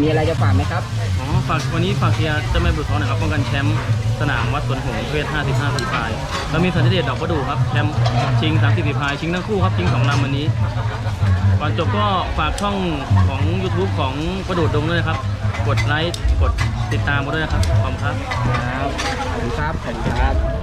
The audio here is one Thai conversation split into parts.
มีอะไรจะฝากไหมครับ อ๋อฝากวันนี้ฝากเชียร์เจ้าแม่บุตรทองนะครับป้องกันแชมป์สนามวัดสวนหงส์เวท55สีพายแล้วมีสันติเดชดอกประดู่ครับแชมป์ชิง30สีพายชิงทั้งคู่ครับชิงสองลำวันนี้ก่อนจบก็ฝากช่องของ YouTube ของกระดูดดงด้วยครับ กดไลค์กดติดตามมาด้วยครับขอบคุณครับ ครับขอบคุณครับขอบคุณครับ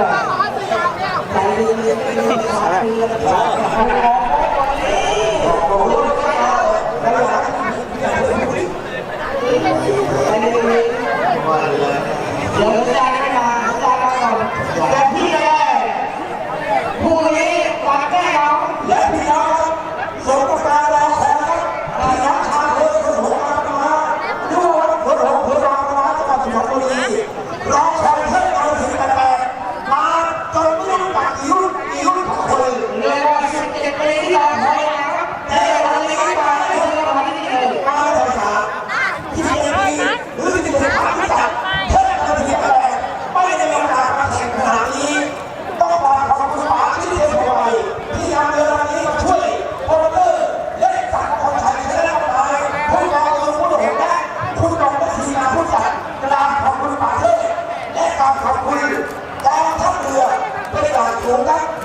ครับ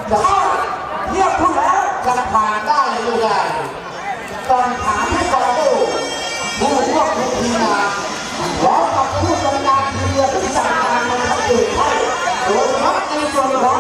เรียกคุณแล้วจะผ่านได้เลยดูได้ตอนถามที่กองดูผู้ควบคุกทีมาร้องกับผู้จัดการทีเรือที่สั่การมาทำเกิดให้โดยเฉพาะในส่วนของ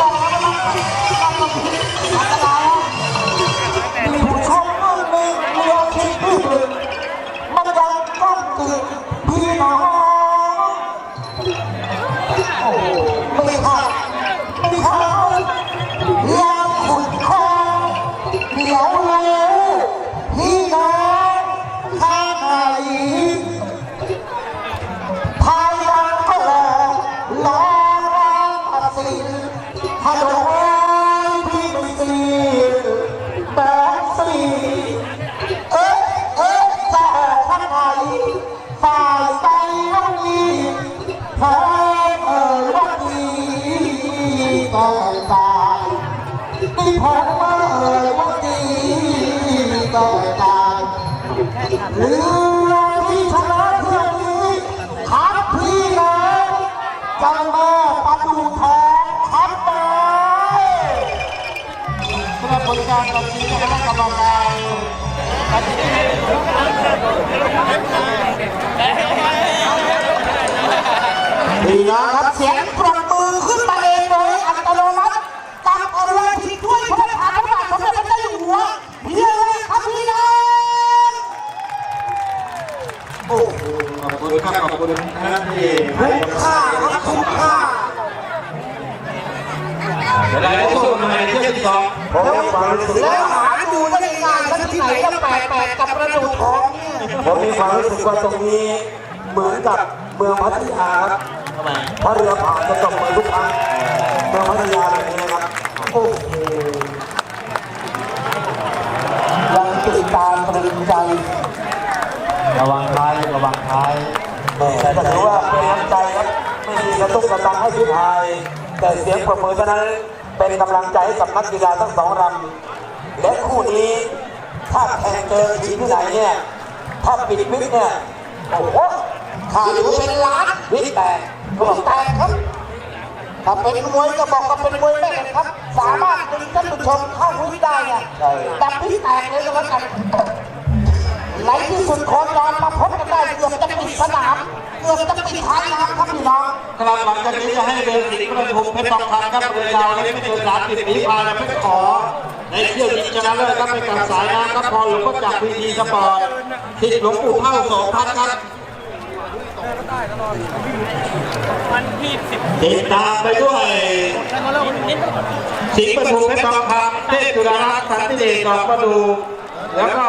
บอกแล้วก็ต้องต้อง ที่พร้อมเอ่ยว่าดีก็ตาเรือที่ชนะเที่ยวนี้ครับพี่น้องเจังม่ประดูทองครับไปสำหรับบริการตอนนี้คณะกรรมการพี่น้องครับเสียงปรบมือขึ้นมาเองโดยอัตโนมัติกับอรวยที่ช่วยพระประธานพระบาทสมเด็จพระเจ้าอยู่หัวเพียงแรกครับพี่น้อง โอ้โห ขอบ คุณครับขอบคุณท่านที่คุ้มค่าครับคุ้มค่าเวลาที่ส่งมาในเที่ยวที่สองผมความรู้สึกแล้วหาดูได้ง่ายๆสักที่ไหนก็แปลกๆกับประดูทองผมมีความรู้สึกว่าตรงนี้เหมือนกับเมืองพัทยาครับเพราะเรือผ่านจะตกมือทุกครั้งเมืองพัทยาแบบนี้นะครับโอ้โหยังติดตามตรึงใจระวังท้ายระวังท้าย แต่ก็ถือว่าเป็นน้ำใจครับไม่มีกระตุ้กระตังให้ผู้ชาย แต่เสียงปรบมือเท่านั้นเป็นกำลังใจให้กับนักกีฬาทั้งสองรำและคู่นี้ถ้าแข่งเจอทีมที่ไหนเนี่ยถ้าปิดมิดเนี่ยโอ้โหขาวอยู่เป็นล้านวิกแตกก็บอกแตกครับถ้าเป็นมวยก็บอกว่าเป็นมวยแม่ครับ สามารถดึงท่านผู้ชมเข้าวิได้เนี่ยแบบพิแตกเลยก็แล้วกัน ในที่สุดโคจรมาพบกันได้เกือบจะปิดสนามเกือบจะปิดท้ายน้ำครับพี่น้องกำลังหลังจากนี้จะให้เดินสิงห์ประทุมเพชรทองคำครับเรือยาวและไม่เกินสามสิบปีพาและเพชรขอ ในเที่ยวชิงชนะเลิศครับเป็นการสายน้ำครับพอหลวงพ่อจากพีทีสปอร์ตทิศหลวงปู่เท่าสองพันครับวันที่สิบติดตามไปด้วยสิงห์ประทุมเพชรทองคำเทพจุฬาลักษณ์สันติเดชดอกประดูแล้วก็